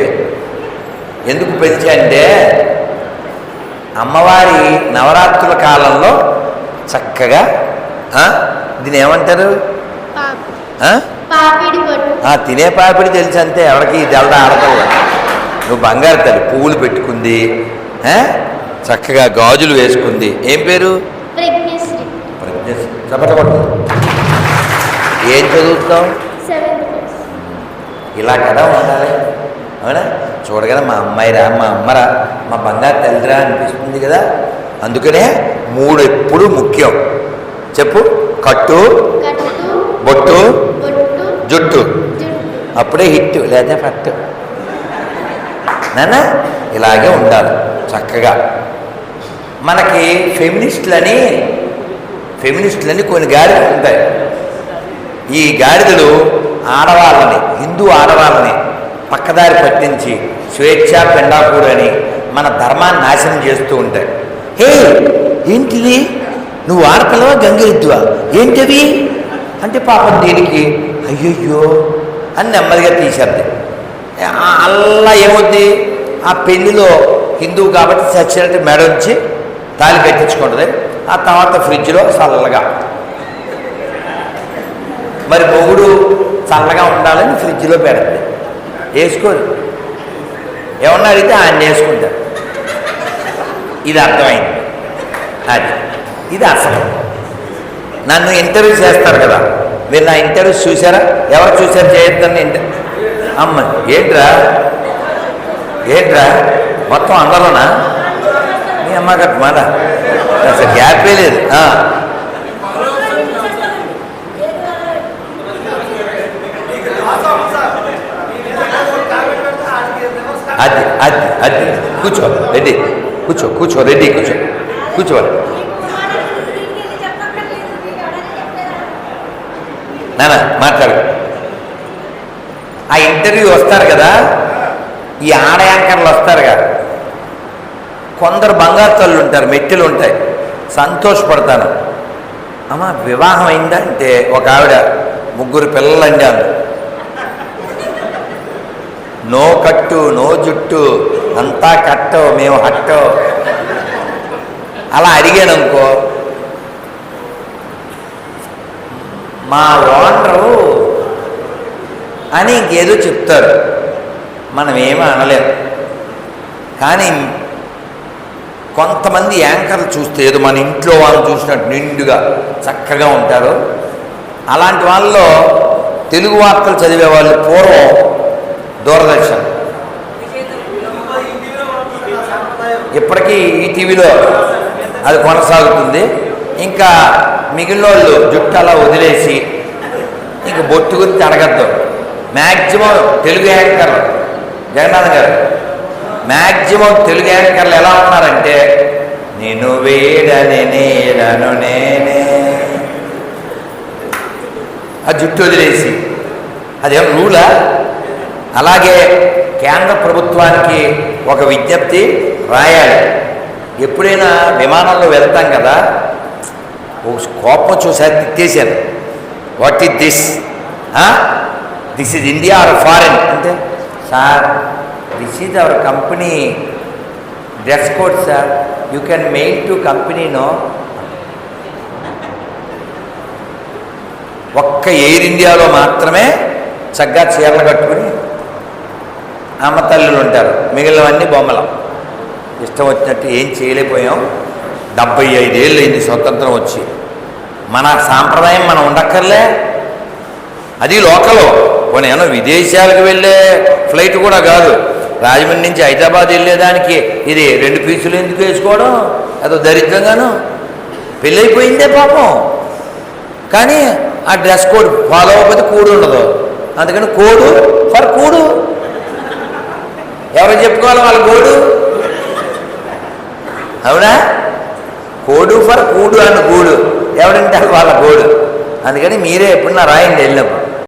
అయిపోయాయి ఎందుకు పెంచా అంటే అమ్మవారి నవరాత్రుల కాలంలో చక్కగా ఆ, దీన్ని ఏమంటారు? తినే పాపిడి తెలుసు అంతే ఎవరికి తెల్లదా ఆడతావు? నువ్వు బంగారు తల్లి పువ్వులు పెట్టుకుంది? చక్కగా గాజులు వేసుకుంది. ఏం పేరు? ఏం చదువుతావు? ఇలా కదా ఉండాలి. అవునా? చూడగానే మా అమ్మాయిరా మా అమ్మరా మా బంగారు తల్లిరా అనిపిస్తుంది కదా? అందుకనే మూడు ఎప్పుడు ముఖ్యం. చెప్పు. కట్టు బొట్టు జుట్టు. అప్పుడే హిట్ లేదా ఫట్. నాన్న ఇలాగే ఉండాలి చక్కగా. మనకి ఫెమినిస్టులని ఫెమినిస్టులని కొన్ని గాడిదలు ఉంటాయి. ఈ గాడిదలు ఆడవాళ్ళని హిందూ ఆడవాళ్ళని పక్కదారి పట్టించి స్వేచ్ఛ పెండాపూర్ అని మన ధర్మాన్ని నాశనం చేస్తూ ఉంటాడు హే ఏంటిది? నువ్వు ఆడపిల్లవా గంగిరెద్దువా? ఏంటిది అంటే పాపం దీనికి అయ్యయ్యో! అని నెమ్మదిగా తీసేద్ది. అలా అల్లా ఏమవుద్ది ఆ పెళ్ళిలో హిందువు కాబట్టి చచ్చినట్టు మెడ ఉంచి తాళి కట్టించుకుంటుంది. ఆ తర్వాత ఫ్రిడ్జ్లో చల్లగా. మరి మొగుడు చల్లగా ఉండాలని ఫ్రిడ్జ్లో పెడుతుంది వేసుకోరు ఏమన్నా అడిగితే ఆయన వేసుకుంటారు. ఇది అర్థమైంది. అది. ఇది అసలు. నన్ను ఇంటర్వ్యూ చేస్తారు కదా. మీరు నా ఇంటర్వ్యూ చూసారా? ఎవరు చూసారు? చేయొద్దని ఇంటర్ అమ్మ ఏంట్రా? ఏంట్రా? మొత్తం అందరూనా? మీ అమ్మ గట్ మాట అసలు గ్యాపే లేదు ఆ. అది అది కూర్చో రెడ్డి కూర్చో కూర్చో రెడ్డి కూర్చో. కూర్చోవాలి నానా మాట్లాడు. ఆ ఇంటర్వ్యూ వస్తారు కదా ఈ ఆడ యాంకర్లు వస్తారుగా కొందరు బంగారు తల్లు ఉంటారు మెట్టెలు ఉంటాయి. సంతోషపడతాను. అమ్మ వివాహం అయిందా? అంటే ఒక ఆవిడ ముగ్గురు పిల్లలు అండాను నో కట్టు నో జుట్టు అంతా కట్టో మేము హట్టో. అలా అడిగాను అనుకో మా ఓనరు అని ఇంకేదో చెప్తారు. మనం ఏమీ అనలేము కానీ కొంతమంది యాంకర్లు చూస్తే ఏదో మన ఇంట్లో వాళ్ళు చూసినట్టు నిండుగా చక్కగా ఉంటారు. అలాంటి వాళ్ళలో తెలుగు వార్తలు చదివే వాళ్ళు పూర్వం దూరదర్శన్. ఇప్పటికీ ఈ టీవీలో అది కొనసాగుతుంది. ఇంకా మిగిలిన వాళ్ళు జుట్టు అలా వదిలేసి ఇంక బొట్టు గురించి అడగద్దు. మ్యాక్సిమం తెలుగు యాంకర్లు జగన్నాథ్ గారు మ్యాక్సిమం తెలుగు యాంకర్లు ఎలా ఉన్నారంటే నేను వేడని నేనను నేనే. ఆ జుట్టు వదిలేసి. అదేం రూలా? అలాగే కేంద్ర ప్రభుత్వానికి ఒక విజ్ఞప్తి రాయాలి. ఎప్పుడైనా విమానంలో వెళ్తాం కదా ఒక కోపం చూసారి తిట్టేశాను what is this? This is India or foreign? అంటే sir this is our company dress code sir. You can mail to కంపెనీను ఒక్క ఎయిర్ ఇండియాలో మాత్రమే చక్కగా చీరలు కట్టుకుని అమ్మ తల్లులు ఉంటారు. మిగిలినవన్నీ బొమ్మలం. ఇష్టం వచ్చినట్టు ఏం చేయలేకపోయాం. డెబ్బై ఐదేళ్ళు అయింది స్వతంత్రం వచ్చి. మన సాంప్రదాయం మనం ఉండక్కర్లే. అది లోకల్. పోనీ విదేశాలకు వెళ్ళే ఫ్లైట్ కూడా కాదు. రాజమండ్రి నుంచి హైదరాబాద్ వెళ్ళేదానికి ఇది రెండు పీసులు ఎందుకు వేసుకోవడం? అదో దరిద్రంగాను. పెళ్ళైపోయిందే పాపం. కానీ ఆ డ్రెస్ కోడ్ ఫాలో అవ్వకపోతే కూడు ఉండదు అందుకని కోడు ఫర్ కూడు. ఎవరు చెప్పుకోవాలి వాళ్ళ కోడు? అవునా? కోడు ఫర్ కూడు అని కూడు ఎవడంటే వాళ్ళ కోడు అందుకని మీరే ఎప్పుడన్నా రాయండి వెళ్ళినప్పుడు.